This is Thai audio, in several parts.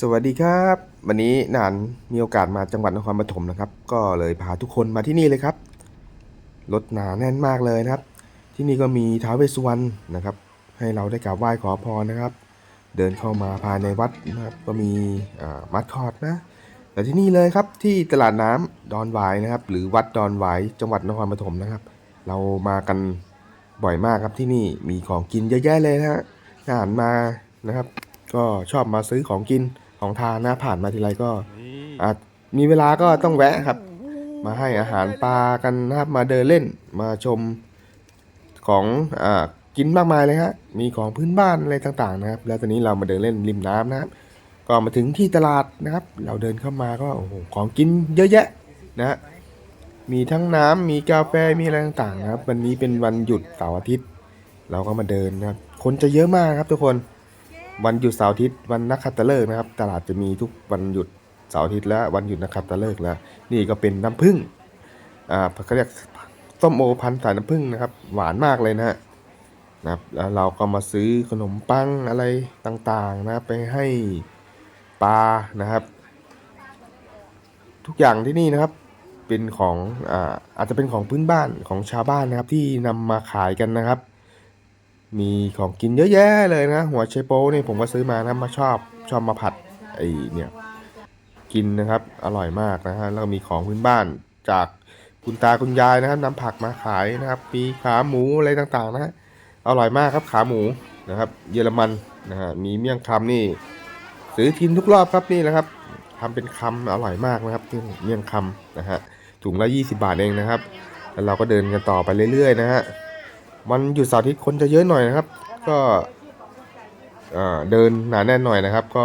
สวัสดีครับ วันนี้นานมีโอกาสมาจังหวัดนครปฐมนะครับ ก็เลยพาทุกคนมาที่นี่เลยครับรถหนาแน่นมากเลยนะครับ ที่นี่ก็มีท้าวเวสสุวรรณนะครับ ให้เราได้กราบไหว้ขอพรนะครับ เดินเข้ามาภายในวัดนะครับก็มีมัดคอร์ดนะแต่ที่นี่เลยครับที่ตลาดน้ำดอนหวายนะครับ หรือวัดดอนหวายจังหวัดนครปฐมนะครับ เรามากันบ่อยมากครับที่นี่มีของกินเยอะแยะเลยนะฮะทหารมานะครับ ก็ชอบมาซื้อของกิน ของทานนะผ่านมาทีไรก็อาจมีเวลาก็ต้องแวะครับ มาให้อาหารปลากันนะครับมาเดินเล่นมาชมของอ่ากินมากมายเลยฮะมีของพื้นบ้านอะไรต่างๆนะครับ แล้วตอนนี้เรามาเดินเล่นริมน้ำนะครับก็มาถึงที่ตลาดนะครับ เราเดินเข้ามาก็โอ้โหของกินเยอะแยะนะฮะมีทั้งน้ำมีกาแฟมีอะไรต่างๆนะครับ วันนี้เป็นวันหยุดเสาร์อาทิตย์ เราก็มาเดินนะครับ คนจะเยอะมากครับทุกคน วันหยุดเสาร์อาทิตย์วันนักขัตฤกษ์นะครับ ตลาดจะมีทุกวันหยุดเสาร์อาทิตย์และวันหยุดนักขัตฤกษ์แล้วนี่ก็เป็นน้ำผึ้งอ่าเขาเรียกส้มโอพันสายน้ำผึ้งนะครับ หวานมากเลยนะฮะนะครับแล้วเราก็มาซื้อขนมปังอะไรต่างๆนะครับไปให้ปลานะครับ ทุกอย่างที่นี่นะครับเป็นของอ่าอาจจะเป็นของพื้นบ้านของชาวบ้านนะครับที่นำมาขายกันนะครับ มีของกินเยอะแยะเลยนะ หัวไชโป๊นี่ผมก็ซื้อมานะมาชอบชอบมาผัดไอเนี่ยกินนะครับอร่อยมากนะฮะแล้วก็มีของพื้นบ้านจากคุณตาคุณยายนะครับนำผักมาขายนะครับมีขาหมูอะไรต่างๆนะฮะอร่อยมากครับขาหมูนะครับ เยอรมันนะฮะมีเมี่ยงคำนี่ซื้อกินทุกรอบครับนี่แหละครับทำเป็นคำอร่อยมากนะครับเมี่ยงคำนะฮะถุงละ 20 บาทเองนะครับ แล้วเราก็เดินกันต่อไปเรื่อยๆนะฮะ วันหยุดเสาร์อาทิตย์คนจะเยอะหน่อยนะครับ ก็เดินหนาแน่นหน่อยนะครับก็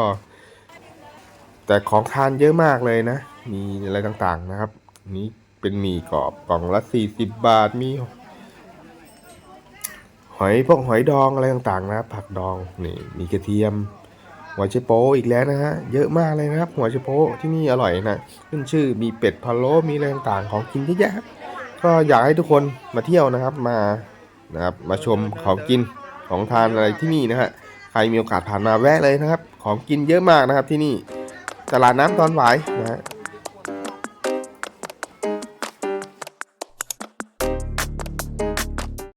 แต่ของทานเยอะมากเลยนะ มีอะไรต่างๆนะครับ นี้เป็นหมี่กรอบกล่องละ40บาทมี หอยพวกหอยดองอะไรต่างๆนะผักดองนี่มีกระเทียมหัวไชโปอีกแล้วนะฮะเยอะมากเลยนะครับหัวไชโปที่นี่อร่อยนะขึ้นชื่อมีเป็ดพะโล้มีอะไรต่างๆของกินเยอะแยะก็อยากให้ทุกคนมาเที่ยวนะครับมา นะครับ มาชมของกินของทานอะไรที่นี่นะฮะใครมีโอกาสผ่านมาแวะเลยนะครับ ของกินเยอะมากนะครับที่นี่ตลาดน้ำตอนหวายนะฮะ